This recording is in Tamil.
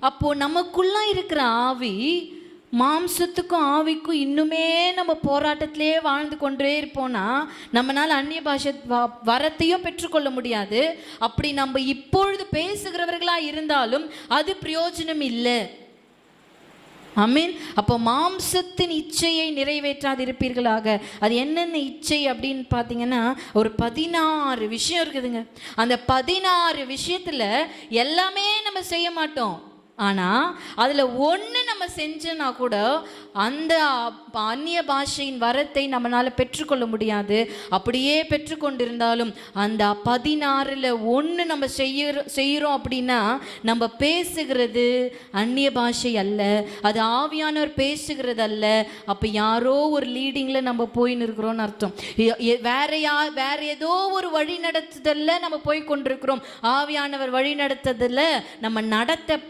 அப்போ நமக்குள்ள இருக்கிற ஆவி மாம்சத்துக்கும் ஆவிக்கும் இன்னுமே நம்ம போராட்டத்திலே வாழ்ந்து கொண்டே இருப்போம்னா நம்மளால் அந்நிய பாஷை வ- வரத்தையும் பெற்றுக்கொள்ள முடியாது. அப்படி நம்ம இப்பொழுது பேசுகிறவர்களாக இருந்தாலும் அது பிரயோஜனம் இல்லை. அமீன் அப்போ மாம்சத்தின் இச்சையை நிறைவேற்றாது இருப்பீர்களாக அது என்னென்ன இச்சை அப்படின்னு பார்த்தீங்கன்னா ஒரு பதினாறு விஷயம் இருக்குதுங்க. அந்த பதினாறு விஷயத்தில் எல்லாமே நம்ம செய்ய மாட்டோம். ஆனால் அதில் ஒன்று நம்ம செஞ்சோன்னா கூட அந்த அந்நிய பாஷையின் வரத்தை நம்மளால் பெற்றுக்கொள்ள முடியாது. அப்படியே பெற்றுக்கொண்டிருந்தாலும் அந்த பதினாறில் ஒன்று நம்ம செய்ய செய்கிறோம் அப்படின்னா நம்ம பேசுகிறது அந்நிய பாஷை அல்ல. அது ஆவியானவர் பேசுகிறது அல்ல. அப்போ யாரோ ஒரு லீடிங்கில் நம்ம போயின்னு இருக்கிறோம்னு அர்த்தம். வேற யா வேற ஏதோ ஒரு வழி நடத்துதல்ல நம்ம போய் கொண்டிருக்கிறோம். ஆவியானவர் வழி நடத்துதல்ல நம்ம நடத்த